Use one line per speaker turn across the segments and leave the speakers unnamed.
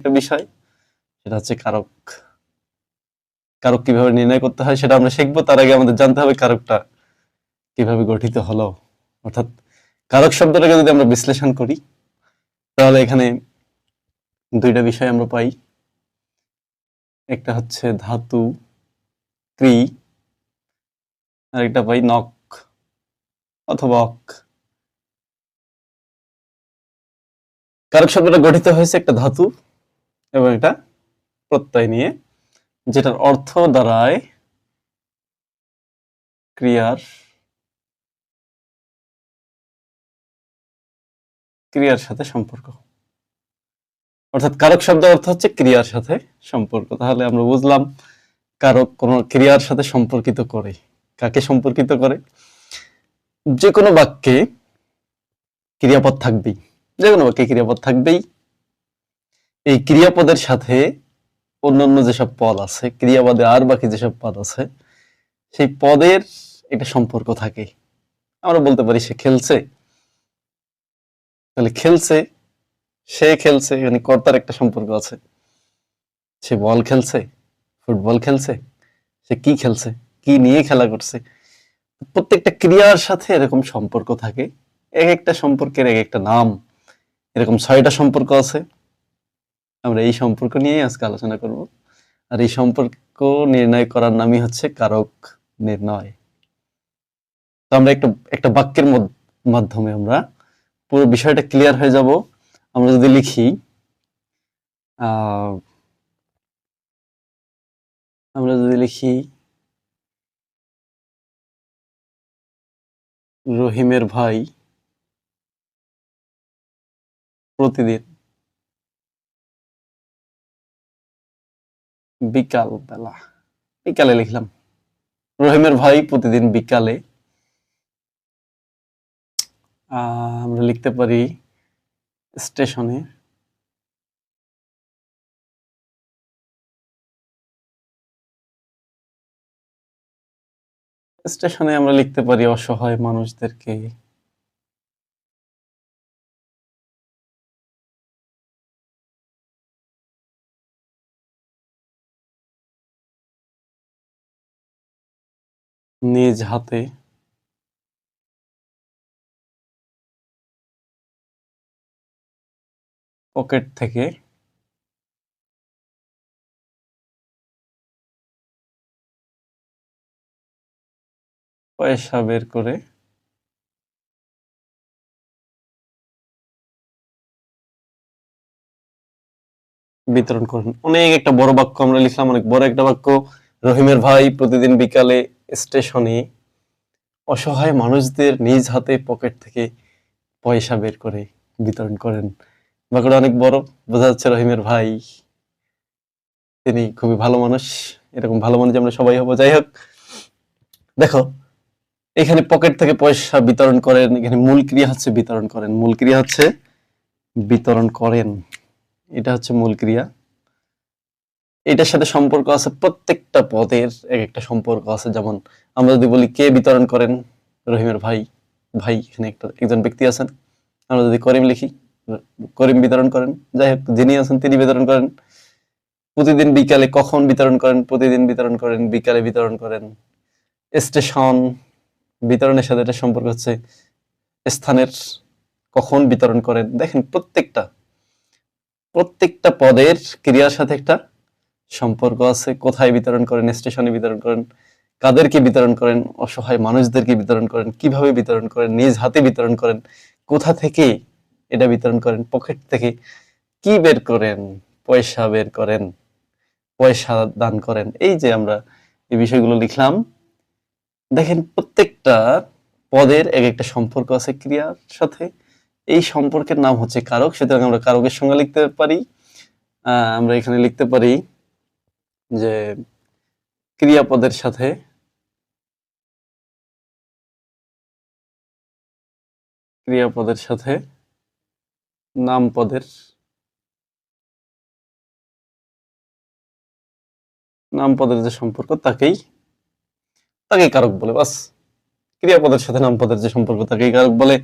একটা বিষয়, সেটা হচ্ছে কারক কারক কীভাবে নির্ণয় করতে হয় সেটা আমরা শিখব। তার আগে আমাদের জানতে হবে কারকটা কীভাবে গঠিত হলো। অর্থাৎ কারক শব্দটাকে যদি আমরা বিশ্লেষণ করি, তাহলে এখানে দুইটা বিষয় আমরা পাই। একটা হচ্ছে ধাতু, ক্রি আর একটা পাই নক অথবা অক। কারক শব্দটা গঠিত হয়েছে একটা ধাতু এবং এটা প্রত্যয় নিয়ে, যেটার অর্থ দাঁড়ায় ক্রিয়ার ক্রিয়ার সাথে সম্পর্ক। অর্থাৎ কারক শব্দ অর্থ হচ্ছে ক্রিয়ার সাথে সম্পর্ক। তাহলে আমরা বুঝলাম কারক কোন ক্রিয়ার সাথে সম্পর্কিত করে। কাকে সম্পর্কিত করে? যে কোনো বাক্যে ক্রিয়াপদ থাকবেই। যে কোনো বাক্যে ক্রিয়াপদ থাকবেই। এই ক্রিয়াপদের সাথে অন্যান্য যেসব পদ আছে, ক্রিয়াপদে আর বাকি যেসব পদ আছে, সেই পদের একটা সম্পর্ক থাকে। আমরা বলতে পারি সে খেলছে। তাহলে খেলছে, সে খেলছে মানে কর্তার একটা সম্পর্ক আছে। সে বল খেলছে, ফুটবল খেলছে, সে কি খেলছে, কি নিয়ে খেলা করছে। প্রত্যেকটা ক্রিয়ার সাথে এরকম সম্পর্ক থাকে। এক একটা সম্পর্কের এক একটা নাম। এরকম ছয়টা সম্পর্ক আছে। আমরা এই সম্পর্ক নিয়েই আজকে আলোচনা করব। আর এই সম্পর্ক নির্ণয় করার নামই হচ্ছে কারক নির্ণয়। তো আমরা একটা একটা বাক্যের মাধ্যমে আমরা পুরো বিষয়টা ক্লিয়ার হয়ে যাব। আমরা যদি লিখি আমরা যদি লিখি, রহিমের ভাই প্রতিদিন বিকাল বেলা। বিকালে লিখলাম। রহিমের ভাই প্রতিদিন বিকালে আমরা লিখতে পারি স্টেশনে। স্টেশনে আমরা লিখতে পারি অসহায় মানুষদেরকে। নিজ হাতে। পকেট থেকে। পয়সা বের করে। বিতরণ করেন। অনেক একটা বড় বাক্য আমরা লিখলাম, অনেক বড় একটা বাক্য। রহিমের ভাই প্রতিদিন বিকালে স্টেশনে অসহায় মানুষদের নিজ হাতে পকেট থেকে পয়সা বের করে বিতরণ করেন। বাক্যটা অনেক বড়, বোঝা যাচ্ছে রহিমের ভাই তিনি খুবই ভালো মানুষ, এরকম ভালো মানুষ আমরা সবাই হব। যাই হোক, দেখো, এখানে পকেট থেকে পয়সা বিতরণ করেন, এখানে মূল ক্রিয়া হচ্ছে বিতরণ করেন। মূল ক্রিয়া হচ্ছে বিতরণ করেন। এটা হচ্ছে মূল ক্রিয়া। এটার সাথে সম্পর্ক আছে, প্রত্যেকটা পদের এক একটা সম্পর্ক আছে। যেমন আমরা যদি বলি কে বিতরণ করেন, রহিমের ভাই ভাই এখানে একটা, একজন ব্যক্তি আছেন। আমরা যদি করিম লিখি, করিম বিতরণ করেন, যাই হোক, যিনি আছেন তিনি বিতরণ করেন। প্রতিদিন বিকালে কখন বিতরণ করেন, প্রতিদিন বিতরণ করেন, বিকালে বিতরণ করেন। স্টেশন বিতরণের সাথে এটা সম্পর্ক হচ্ছে, স্থানের কখন বিতরণ করেন। দেখেন প্রত্যেকটা প্রত্যেকটা পদের ক্রিয়ার সাথে একটা সম্পর্ক আছে, কোথায় বিতরণ করেন, স্টেশনে বিতরণ করেন, কাদেরকে বিতরণ করেন, অসহায় মানুষদেরকে বিতরণ করেন, কীভাবে বিতরণ করেন, নিজ হাতে বিতরণ করেন, কোথা থেকে এটা বিতরণ করেন, পকেট থেকে কি বের করেন, পয়সা বের করেন, পয়সা দান করেন, এই যে আমরা এই বিষয়গুলো লিখলাম। দেখেন প্রত্যেকটা পদের এক একটা সম্পর্ক আছে ক্রিয়ার সাথে। এই সম্পর্কের নাম হচ্ছে কারক, সুতরাং আমরা কারকের সঙ্গে লিখতে পারি। আমরা এখানে লিখতে পারি যে ক্রিয়াপদের সাথে ক্রিয়াপদের সাথে নাম পদের নাম পদের যে সম্পর্ক, তাকেই তাকে কারক বলে, বাস। ক্রিয়াপদের সাথে নামপদের যে সম্পর্ক, তাকেই কারক বলে।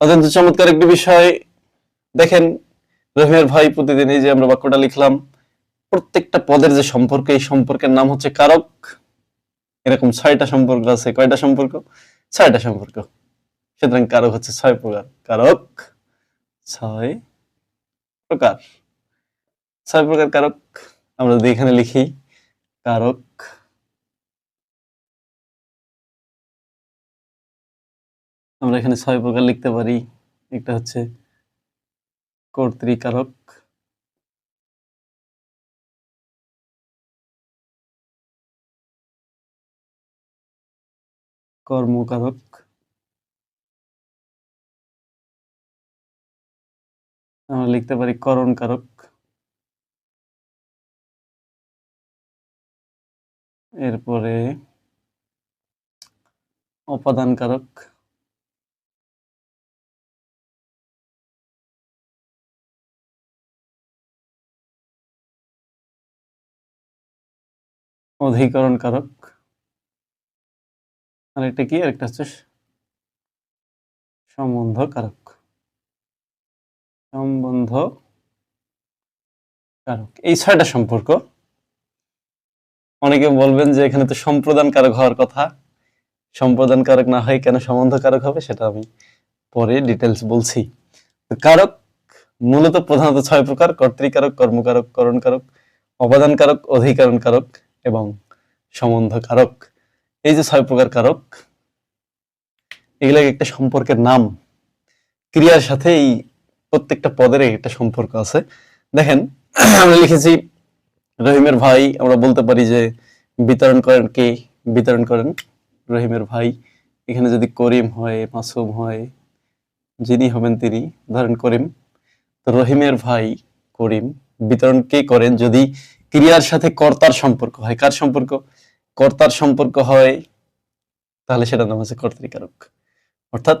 অত্যন্ত চমৎকার একটি বিষয়। দেখেন, রহিমের ভাই প্রতিদিন এই যে আমরা বাক্যটা লিখলাম প্রত্যেকটা পদের যে সম্পর্ক, এই সম্পর্কের নাম হচ্ছে কারক। এরকম ছয়টা সম্পর্ক আছে। কয়টা সম্পর্ক? ছয়টা সম্পর্ক। সুতরাং কারক হচ্ছে ছয় প্রকার। কারক ছয় প্রকার। ছয় প্রকার কারক আমরা যদি এখানে লিখি, কারক আমরা এখানে ছয় প্রকার লিখতে পারি। একটা হচ্ছে কর্তৃকারক কর্মকারক। আমরা লিখতে পারি করণকারক। এরপরে অপাদানকারক। অধিকরণ কারক আর একটা কি? একটা হচ্ছে সম্বন্ধ কারক সম্বন্ধ কারক এই ছয়টা সম্পর্ক। অনেকে বলবেন যে এখানে তো সম্প্রদান কারক হওয়ার কথা। সম্প্রদান কারক না হয় কেন সম্বন্ধ কারক হবে সেটা আমি পরে ডিটেলস বলছি। কারক মূলত প্রধানত ছয় প্রকার। কর্তৃকারক, কর্মকারক, করণকারক অবদান কারক অধিকরণ কারক এবং সম্বন্ধ কারক এই যে ছয় প্রকার কারক এগুলো একটা সম্পর্কের নাম, ক্রিয়ার সাথে এই প্রত্যেকটা পদের একটা সম্পর্ক আছে। দেখেন, আমরা লিখেছি, রহিমের ভাই, আমরা বলতে পারি যে বিতরণ করেন কে? বিতরণ করেন রহিমের ভাই। এখানে যদি করিম হয়, মাসুম হয়, যিনি হবেন তিনি ধরেন করিম। তো রহিমের ভাই করিম, বিতরণ কে করেন? যদি ক্রিয়ার সাথে কর্তার সম্পর্ক হয়, কার সম্পর্ক? কর্তার সম্পর্ক হয়, তাহলে সেটার নাম হচ্ছে কর্তৃকারক অর্থাৎ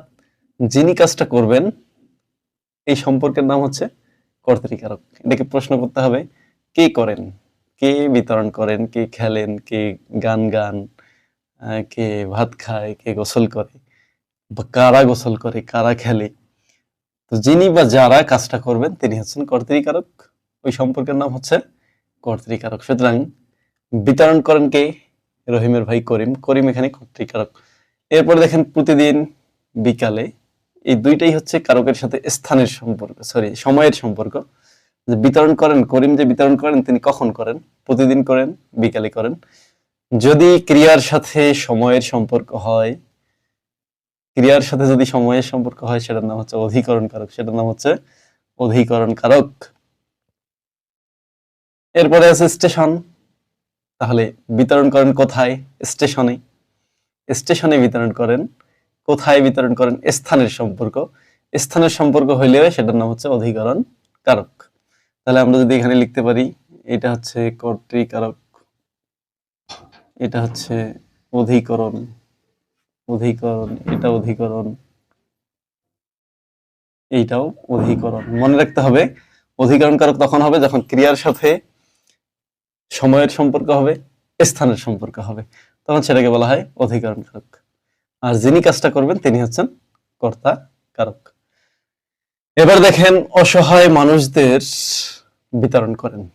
যিনি কাজটা করবেন, এই সম্পর্কের নাম হচ্ছে কর্তৃকারক এটাকে প্রশ্ন করতে হবে, কে করেন? কে বিতরণ করেন? কে খেলেন? কে গান গান? কে ভাত খায়? কে গোসল করে? বা কারা গোসল করে? কারা খেলে? তো যিনি বা যারা কাজটা করবেন, তিনি হচ্ছেন কর্তৃকারক ওই সম্পর্কের নাম হচ্ছে কর্তৃকারক সুতরাং বিতরণ করেন কে? রহিমের ভাই করিম করিম এখানে কর্তৃকারক। এরপর দেখেন প্রতিদিন বিকালে এই দুইটাই হচ্ছে কারকের সাথে স্থানের সম্পর্ক সরি সময়ের সম্পর্ক। যে বিতরণ করেন, করিম যে বিতরণ করেন, তিনি কখন করেন? প্রতিদিন করেন, বিকালে করেন। যদি ক্রিয়ার সাথে সময়ের সম্পর্ক হয়, ক্রিয়ার সাথে যদি সময়ের সম্পর্ক হয়, সেটার নাম হচ্ছে অধিকরণ কারক, সেটার নাম হচ্ছে অধিকরণ কারক। এরপরে আছে স্টেশন। তাহলে বিতরণ করেন কোথায়? স্টেশনে। স্টেশনে বিতরণ করেন। কোথায় বিতরণ করেন? স্থানের সম্পর্ক। স্থানের সম্পর্ক হইলেও সেটার নাম হচ্ছে অধিকরণ কারক। তাহলে আমরা যদি এখানে লিখতে পারি, এটা হচ্ছে কর্তৃকারক, এটা হচ্ছে অধিকরণ অধিকরণ, এটা অধিকরণ, এইটাও অধিকরণ। মনে রাখতে হবে, অধিকরণ কারক তখন হবে যখন ক্রিয়ার সাথে সময়ের সম্পর্ক হবে, স্থানের সম্পর্ক হবে। তখন সেটাকে বলা হয় অধিকরণ কারক। আর যিনি কাজটা করবেন, তিনি হচ্ছেন কর্তা কারক। এবার দেখেন, অসহায় মানুষদের বিতরণ করেন।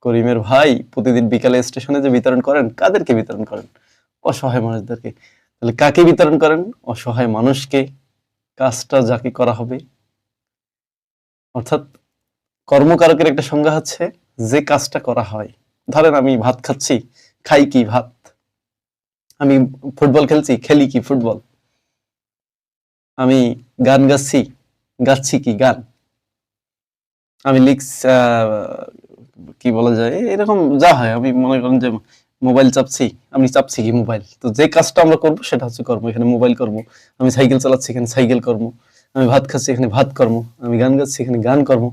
করিমের ভাই প্রতিদিন বিকালে স্টেশনে যে বিতরণ করেন, কাদেরকে বিতরণ করেন? অসহায় মানুষদেরকে। তাহলে কাকে বিতরণ করেন? অসহায় মানুষকে। কাজটা যাকে করা হবে? অর্থাৎ কর্মকারকের একটা সংজ্ঞা হচ্ছে যে কাজটা করা হয়। ধরেন আমি ভাত খাচ্ছি, খাই কি ভাত? আমি ফুটবল খেলছি, খেলি কি ফুটবল? আমি গান গাচ্ছি গাচ্ছি কি গান? আমি লিখস কি বলা যায়? এরকম যা হয়, আমি মনে করেন যে মোবাইল চাপছি, আমি চাপছি কি মোবাইল? তো যে কাজটা আমরা করব, সেটা হচ্ছে কর্ম, এখানে মোবাইল কর্ম। আমি সাইকেল চালাচ্ছি, এখানে সাইকেল কর্ম। আমি ভাত খাচ্ছি, এখানে ভাত কর্ম। আমি গান গাচ্ছি, এখানে গান কর্ম।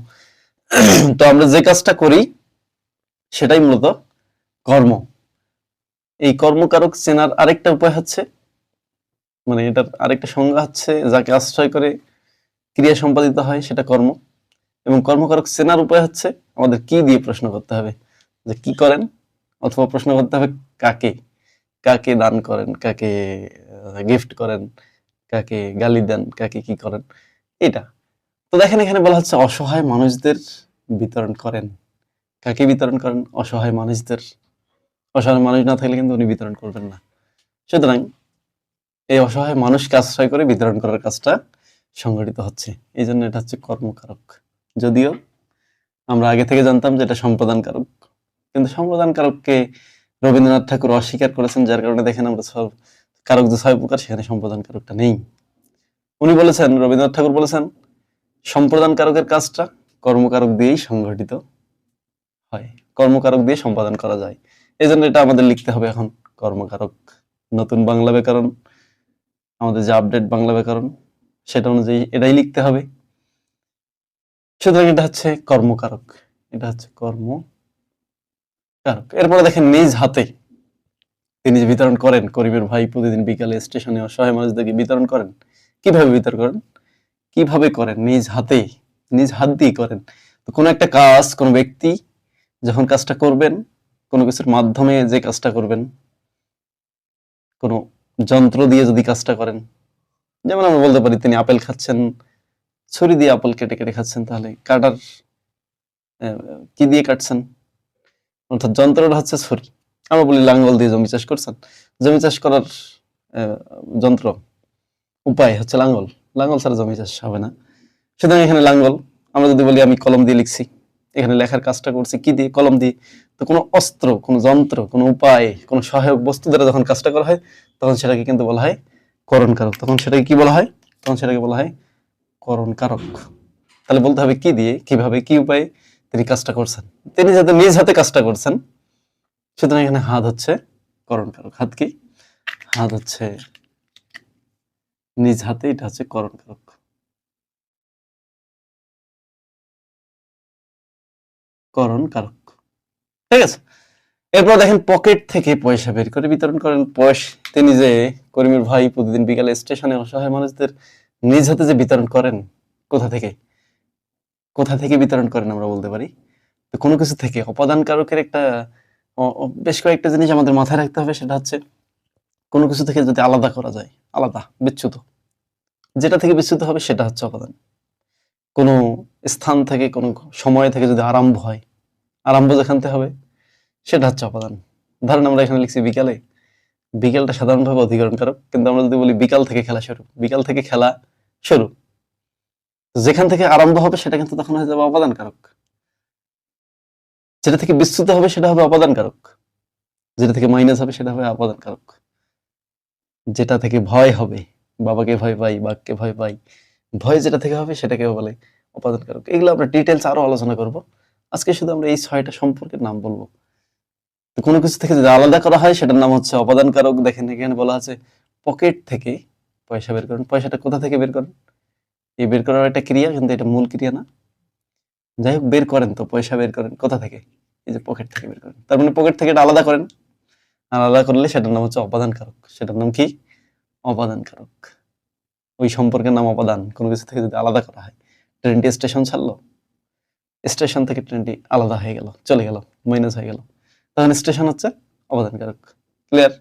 তো আমরা যে কাজটা করি সেটাই মূলত কর্ম। এই কর্মকারক চেনার আরেকটা উপায় হচ্ছে মানে এটার আরেকটা সংজ্ঞা হচ্ছে, যাকে আশ্রয় করে ক্রিয়া সম্পাদিত হয়, সেটা কর্ম। এবং কর্মকারক চেনার উপায় হচ্ছে, আমাদের কি দিয়ে প্রশ্ন করতে হবে? যে কি করেন অথবা প্রশ্ন করতে হবে কাকে? কাকে দান করেন? কাকে গিফট করেন? কাকে গালি দেন? কাকে কি করেন? এটা। তো দেখেন এখানে বলা হচ্ছে, অসহায় মানুষদের বিতরণ করেন। কাকে বিতরণ করেন? অসহায় মানুষদের, অসহায় মানুষ না থাকলে কিন্তু উনি বিতরণ করবেন না। সুতরাং এই অসহায় মানুষকে আশ্রয় করে বিতরণ করার কাজটা সংগঠিত হচ্ছে। এই জন্য এটা হচ্ছে কর্মকারক। যদিও আমরা আগে থেকে জানতাম যে এটা সম্প্রদানকারক, কিন্তু সম্প্রদানকারককে রবীন্দ্রনাথ ঠাকুর অস্বীকার করেছেন, যার কারণে দেখেন আমরা সব কারক যে ছয় প্রকার, সেখানে সম্প্রদান কারকটা নেই। উনি বলেছেন, রবীন্দ্রনাথ ঠাকুর বলেছেন সম্প্রদান কারকের কাজটা কর্মকারক দিয়েই সংগঠিত। হয়। কর্মকারক দিয়ে সম্পাদন করা যায়। এই জন্য এটা আমাদের লিখতে হবে এখন, কর্মকারক। নতুন বাংলা ব্যাকরণ, আমাদের যে আপডেট বাংলা ব্যাকরণ, সেটা অনুযায়ী এটাই লিখতে হবে। সুতরাং এটা হচ্ছে কর্মকারক। এটা হচ্ছে কর্ম কারক এরপরে দেখেন, নিজ হাতে তিনি যে বিতরণ করেন, করিমের ভাই প্রতিদিন বিকালে স্টেশনে অসহায় মানুষদেরকে বিতরণ করেন। কীভাবে বিতরণ করেন? কীভাবে করেন? নিজ হাতে নিজ হাত দিয়ে করেন। তো কোনো একটা কাজ, কোনো ব্যক্তি যখন কাজটা করবেন, কোনো কিছুর মাধ্যমে যে কাজটা করবেন, কোনো যন্ত্র দিয়ে যদি কাজটা করেন, যেমন আমরা বলতে পারি তিনি আপেল খাচ্ছেন, ছুরি দিয়ে আপেল কেটে কেটে খাচ্ছেন, তাহলে কাটার কি দিয়ে কাটছেন? অর্থাৎ যন্ত্রটা হচ্ছে ছুরি। আমরা বলি লাঙ্গল দিয়ে জমি চাষ করছেন। জমি চাষ করার যন্ত্র, উপায় হচ্ছে লাঙ্গল। লাঙ্গল ছাড়া জমি চাষ হবে না। সুতরাং এখানে লাঙ্গল, আমরা যদি বলি আমি কলম দিয়ে লিখছি। এখানে লেখার কাজটা করছি, কি দিয়ে? কলম দিয়ে। তো কোনো অস্ত্র, কোনো যন্ত্র, কোনো উপায়, কোনো সহায়ক বস্তু দ্বারা যখন কাজটা করা হয়, তখন সেটাকে কিন্তু বলা হয় করণ কারক তখন সেটাকে কি বলা হয়? তখন সেটাকে বলা হয় করণ কারক তাহলে বলতে হবে কি দিয়ে, কীভাবে, কি উপায়ে তিনি কাজটা করছেন? তিনি যাতে নিজ হাতে কাজটা করছেন, সুতরাং এখানে হাত হচ্ছে করণ কারক হাত কি? হাত হচ্ছে নিজ হাতে, এটা হচ্ছে করণকারক। করণ কারক। ঠিক আছে? এরপর দেখেন পকেট থেকে পয়সা বের করে বিতরণ করেন। পয়সা তিনি যে কর্মীর ভাই প্রতিদিন বিকালে স্টেশনে অসহায় মানুষদের নিজ হাতে যে বিতরণ করেন, কোথা থেকে? কোথা থেকে বিতরণ করেন আমরা বলতে পারি? কোনো কিছু থেকে। অপাদান কারকের একটা বেশ কয়েকটা জিনিস আমাদের মাথায় রাখতে হবে। সেটা হচ্ছে কোনো কিছু থেকে যদি আলাদা করা যায়, আলাদা, বিচ্যুত, যেটা থেকে বিচ্যুত হবে সেটা হচ্ছে অপাদান। কোনো স্থান থেকে, কোনো সময় থেকে যদি আরম্ভ হয়, আরম্ভ যেখান থেকে হবে, সেটা হচ্ছে অপাদান ধরেন আমরা এখানে লিখছি বিকালে। বিকেলটা সাধারণভাবে অধিকরণ কারক কিন্তু আমরা যদি বলি বিকাল থেকে খেলা শুরু, বিকাল থেকে খেলা শুরু, যেখান থেকে আরম্ভ হবে সেটা কিন্তু তখন হয়ে যাবে অপাদান কারক যেটা থেকে বিস্তৃত হবে সেটা হবে অপাদান কারক যেটা থেকে মাইনাস হবে সেটা হবে অপাদান কারক যেটা থেকে ভয় হবে, বাবাকে ভয় পাই, বাঘকে ভয় পাই ভয় যেটা থেকে হবে সেটাকে বলে অপাদান কারক এগুলো আমরা ডিটেলস আরও আলোচনা করব। আজকে শুধু আমরা এই ছয়টা সম্পর্কের নাম বলব। কোনো কিছু থেকে যদি আলাদা করা হয়, সেটার নাম হচ্ছে অপাদান কারক দেখেন এখানে বলা আছে পকেট থেকে পয়সা বের করেন। পয়সাটা কোথা থেকে বের করেন? এই বের করার একটা ক্রিয়া, কিন্তু এটা মূল ক্রিয়া না। যাই হোক, বের করেন তো, পয়সা বের করেন। কোথা থেকে? এই যে পকেট থেকে বের করেন। তার মানে পকেট থেকে এটা আলাদা করেন। আলাদা করলে সেটার নাম হচ্ছে অপাদান কারক সেটার নাম কি? অপাদান কারক ওই সম্পর্কের নাম অপাদান কোনো কিছু থেকে যদি আলাদা করা হয়, ট্রেনটি স্টেশন ছাড়লো, স্টেশন থেকে ট্রেনটি আলাদা হয়ে গেল, চলে গেল মাইনাস হয়ে গেল। তখন স্টেশন হচ্ছে অবদান কারক ক্লিয়ার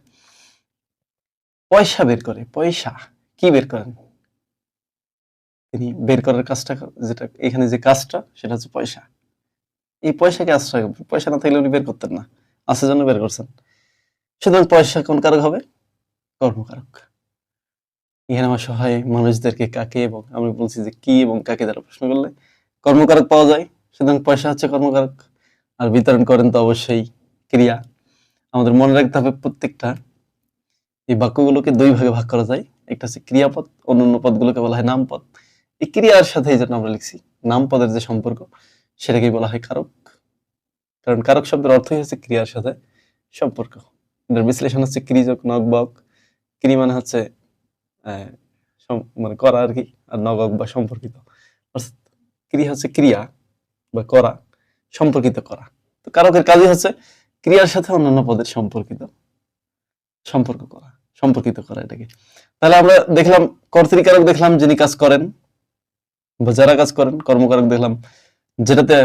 পয়সা বের করে, পয়সা। কি বের করেন? তিনি বের করার কাজটা, যেটা এখানে যে কাজটা, সেটা হচ্ছে পয়সা। এই পয়সাকে আশ্রয় পয়সা না থাকলে উনি বের করতেন না। আছে জন্য বের করছেন। সুতরাং পয়সা কোন কারক হবে? কর্মকারক। এখানে আমার সহায় মানুষদেরকে কাকে এবং আমি বলছি যে কি এবং কাকে দ্বারা প্রশ্ন করলে কর্মকারক পাওয়া যায়, সুতরাং পয়সা হচ্ছে কর্মকারক, আর বিতরণ করেন তো অবশ্যই ক্রিয়া। আমাদের মনে রাখতে হবে প্রত্যেকটা, এই বাক্যগুলোকে দুই ভাগে ভাগ করা যায়, একটা হচ্ছে ক্রিয়াপদ, অন্যান্য পদগুলোকে বলা হয় নামপদ। এই ক্রিয়ার সাথে জন্য আমরা লিখছি, নামপদের যে সম্পর্ক, সেটাকেই বলা হয় কারক। কারণ কারক শব্দের অর্থই হচ্ছে ক্রিয়ার সাথে সম্পর্ক। এটার বিশ্লেষণ হচ্ছে ক্রিযোগ নক বক ক্রি মানে হচ্ছে মানে করা আর কি, আর নগক বা সম্পর্কিত। ক্রিয়া হচ্ছে ক্রিয়া বা করা, সম্পর্কিত করা। তো কারকের কাজই হচ্ছে ক্রিয়ার সাথে অন্যান্য পদের সম্পর্কিত, সম্পর্ক করা, সম্পর্কিত করা এটাকে। তাহলে আমরা দেখলাম, কর্তৃকারক দেখলাম যিনি কাজ করেন, বা যারা কাজ করেন, কর্মকারক দেখলাম, যেটাতে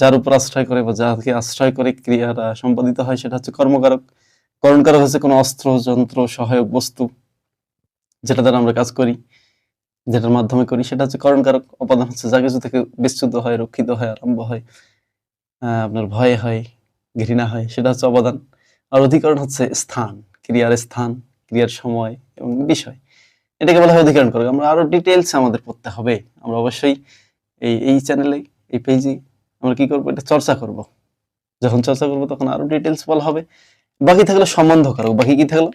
যার উপর আশ্রয় করে বা যাকে আশ্রয় করে ক্রিয়াটা সম্পাদিত হয়, সেটা হচ্ছে কর্মকারক। করণকারক হচ্ছে কোনো অস্ত্র, যন্ত্র, সহায়ক বস্তু যেটা দ্বারা আমরা কাজ করি, যেটার মাধ্যমে করি, সেটা হচ্ছে করণ কারক উপাদান হচ্ছে যা কিছু থেকে বিচ্যুত হয়, রক্ষিত হয়, আরম্ভ হয় আপনার ভয় হয়, ঘৃণা হয়, সেটা হচ্ছে অবদান। আর অধিকরণ হচ্ছে স্থান, ক্রিয়ার স্থান, ক্রিয়ার সময় এবং বিষয়। এটাকে বলা হয় অধিকরণ করক আমরা আরও ডিটেলস আমাদের পড়তে হবে। আমরা অবশ্যই এই এই চ্যানেলে এই পেজে আমরা কি করব? এটা চর্চা করব। যখন চর্চা করব, তখন আরও ডিটেলস বলা হবে। বাকি থাকল সম্বন্ধ কারক বাকি কি থাকল?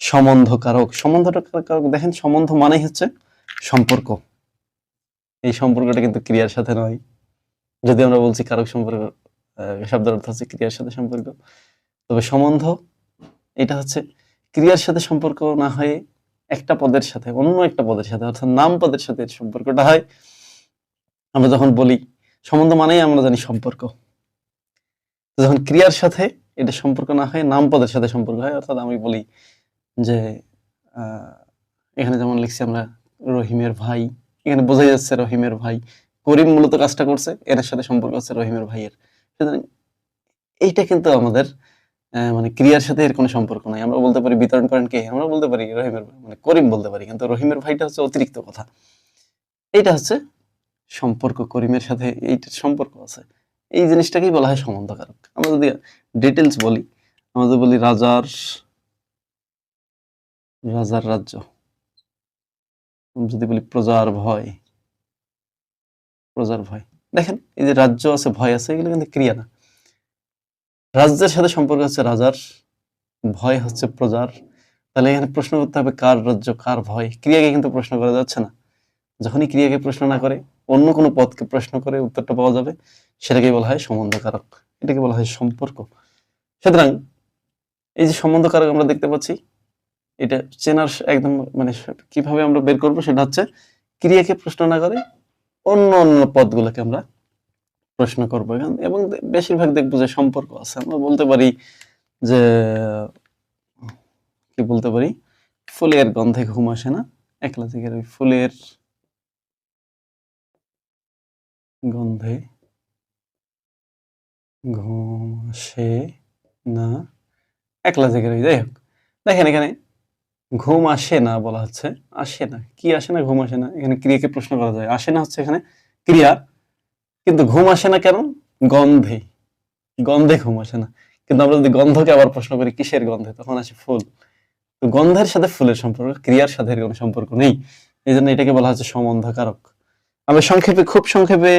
সম্বন্ধ কারক সম্বন্ধ কারক দেখেন সম্বন্ধ মানেই হচ্ছে সম্পর্ক। এই সম্পর্কটা কিন্তু ক্রিয়ার সাথে নয়। যদি আমরা বলছি কারক সম্পর্ক আহ, শব্দের অর্থ হচ্ছে ক্রিয়ার সাথে সম্পর্ক। তবে সম্বন্ধ এটা হচ্ছে ক্রিয়ার সাথে সম্পর্ক না হয়ে একটা পদের সাথে অন্য একটা পদের সাথে অর্থাৎ নাম পদের সাথে সম্পর্কটা হয়। আমরা যখন বলি সম্বন্ধ মানেই আমরা জানি সম্পর্ক। যখন ক্রিয়ার সাথে এটা সম্পর্ক না হয় নাম পদের সাথে সম্পর্ক হয় অর্থাৎ আমি বলি যে এখানে যেমন লিখছি আমরা, রহিমের ভাই। এখানে বোঝা যাচ্ছে রহিমের ভাই। করিম মূলত কাজটা করছে এর সাথে সম্পর্ক হচ্ছে রহিমের ভাইয়ের। সুতরাং এইটা কিন্তু আমাদের মানে ক্রিয়ার সাথে এর কোনো সম্পর্ক নাই। আমরা বলতে পারি বিতরণ করেন কে? আমরা বলতে পারি রহিমের মানে করিম বলতে পারি। কিন্তু রহিমের ভাইটা হচ্ছে অতিরিক্ত কথা। এইটা হচ্ছে সম্পর্ক, করিমের সাথে এইটার সম্পর্ক আছে। এই জিনিসটাকেই বলা হয় সম্বন্ধকারক। আমরা যদি ডিটেলস বলি, আমরা যদি বলি রাজার রাজার রাজ্য। যদি বলি প্রজার ভয়। প্রজার ভয়। দেখেন, এই যে রাজ্য আছে, ভয় আছে, এগুলো কিন্তু ক্রিয়া না। রাজ্যের সাথে সম্পর্ক হচ্ছে রাজার, ভয় হচ্ছে প্রজার। তাহলে এখানে প্রশ্ন করতে হবে, কার রাজ্য, কার ভয়? ক্রিয়াকে কিন্তু প্রশ্ন করা যাচ্ছে না। যখনই ক্রিয়াকে প্রশ্ন না করে, অন্য কোনো পদকে প্রশ্ন করে উত্তরটা পাওয়া যাবে সেটাকে বলা হয় সম্বন্ধকারক। এটাকে বলা হয় সম্পর্ক। সুতরাং, এই যে সম্বন্ধকারক আমরা দেখতে পাচ্ছি এটা চেনার একদম মানে কীভাবে আমরা বের করব সেটা হচ্ছে ক্রিয়াকে প্রশ্ন না করে অন্য অন্য পদগুলোকে আমরা প্রশ্ন করব এবং বেশিরভাগ দেখব যে সম্পর্ক আছে। আমরা বলতে পারি যে, কি বলতে পারি? ফুলের গন্ধে ঘুম আসে না। একলা থেকে ওই ফুলের গন্ধে ঘুম আসে না। একলা থেকে যাই হোক। দেখেন এখানে ঘুম আসে না বলা হচ্ছে। আসে না। কি আসে না, ঘুম আসে না? এখানে ক্রিয়াকে প্রশ্ন করা যায়। আসে না হচ্ছে এখানে ক্রিয়া। কিন্তু ঘুম আসে না কেন? গন্ধে। গন্ধে ঘুম আসে না। কিন্তু আমরা যদি গন্ধকে আবার প্রশ্ন করি, কিসের গন্ধে? তখন আসে ফুল। তো গন্ধের সাথে ফুলের সম্পর্ক, ক্রিয়ার সাথে কোনো সম্পর্ক নেই। এই জন্য এটাকে বলা হচ্ছে সম্বন্ধকারক। আমরা সংক্ষেপে, খুব সংক্ষেপে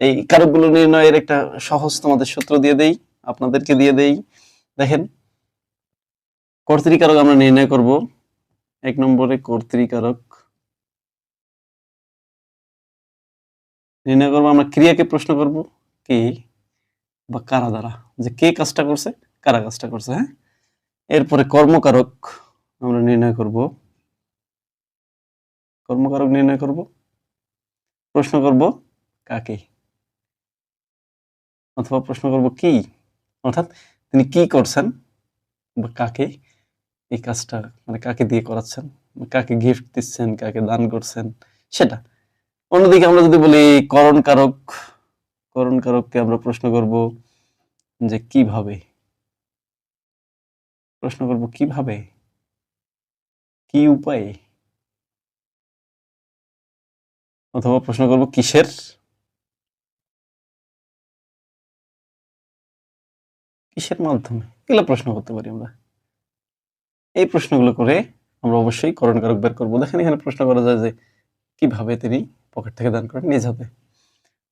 এই কারকগুলো নির্ণয়ের একটা সহজ তোমাদের সূত্র দিয়ে দেই, আপনাদেরকে দিয়ে দেই। দেখেন, কর্তৃকারক আমরা নির্ণয় করব। এক নম্বরে কর্তৃকারক। নির্ণয় করব আমরা ক্রিয়াকে প্রশ্ন করব, কে বা কারা দ্বারা? যে কে কাজটা করছে, কারা কাজটা করছে হ্যাঁ? এরপরে কর্মকারক আমরা নির্ণয় করব। কর্মকারক নির্ণয় করব। প্রশ্ন করব কাকে? অথবা প্রশ্ন করব কি? অর্থাৎ তিনি কি করছেন বা কাকে? এই কাজটা মানে কাকে দিয়ে করাচ্ছেন? কাকে গিফট দিচ্ছেন? কাকে দান করছেন? সেটা। অন্যদিকে আমরা যদি বলি করণ কারক করণ কারককে আমরা প্রশ্ন করব যে কীভাবে? প্রশ্ন করব কীভাবে? কি উপায়ে? অথবা প্রশ্ন করব কিসের? কিসের মাধ্যমে? এগুলো প্রশ্ন করতে পারি আমরা। এই প্রশ্নগুলো করে আমরা অবশ্যই করণ কারক বের করব। দেখেন এখানে প্রশ্ন করা যায় যে, কীভাবে তিনি পকেট থেকে দান করেন? নিজ হাতে।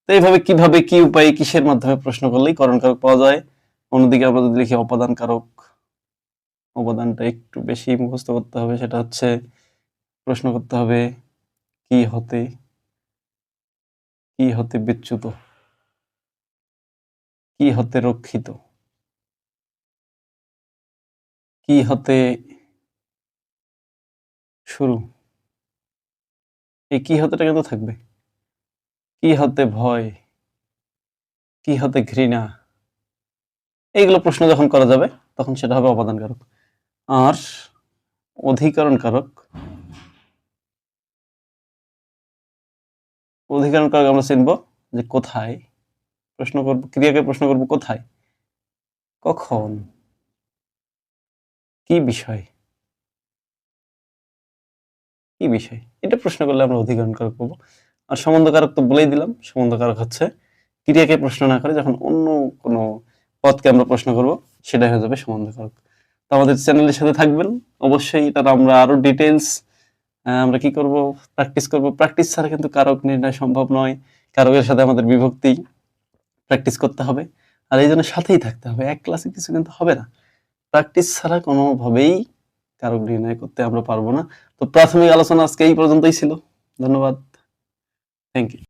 তো এইভাবে কীভাবে, কি উপায়ে, কিসের মাধ্যমে প্রশ্ন করলেই করণ কারক পাওয়া যায়? অন্যদিকে আমরা যদি লিখি অপাদান কারক অবদানটা একটু বেশি মুখস্থ করতে হবে, সেটা হচ্ছে প্রশ্ন করতে হবে, কি হতে কি হতে বিচ্যুত, কি হতে রক্ষিত, কি হতে শুরু। এই কি হতেটা কিন্তু থাকবে? কি হতে ভয়? কি হতে ঘৃণা? এইগুলো প্রশ্ন যখন করা যাবে, তখন সেটা হবে অবদান কারক আর অধিকরণ কারক আমরা চিনব যে কোথায়? প্রশ্ন করব, ক্রিয়াকে প্রশ্ন করব কোথায়? কখন? কি বিষয়? কি বিষয়? এটা প্রশ্ন করলে আমরা অধিকরণ কারক পাবো আর সম্বন্ধকারক তো বলেই দিলাম, সম্বন্ধকারক হচ্ছে ক্রিয়াকে প্রশ্ন না করে যখন অন্য কোনো পদকে আমরা প্রশ্ন করব, সেটাই হয়ে যাবে সম্বন্ধকারক। তো আমাদের চ্যানেলের সাথে থাকবেন। অবশ্যই তারা আমরা আরও ডিটেলস আমরা কি করব? প্র্যাকটিস করব। প্র্যাকটিস ছাড়া কিন্তু কারক নির্ণয় সম্ভব নয়। কারকের সাথে আমাদের বিভক্তি প্র্যাকটিস করতে হবে। আর এই জন্য সাথেই থাকতে হবে। এক ক্লাসে কিছু কিন্তু হবে না। প্র্যাকটিস ছাড়া কোনোভাবেই কারক নির্ণয় করতে আমরা পারব না। তো প্রাথমিক আলোচনা আজকে এই পর্যন্তই ছিল। ধন্যবাদ। Thank you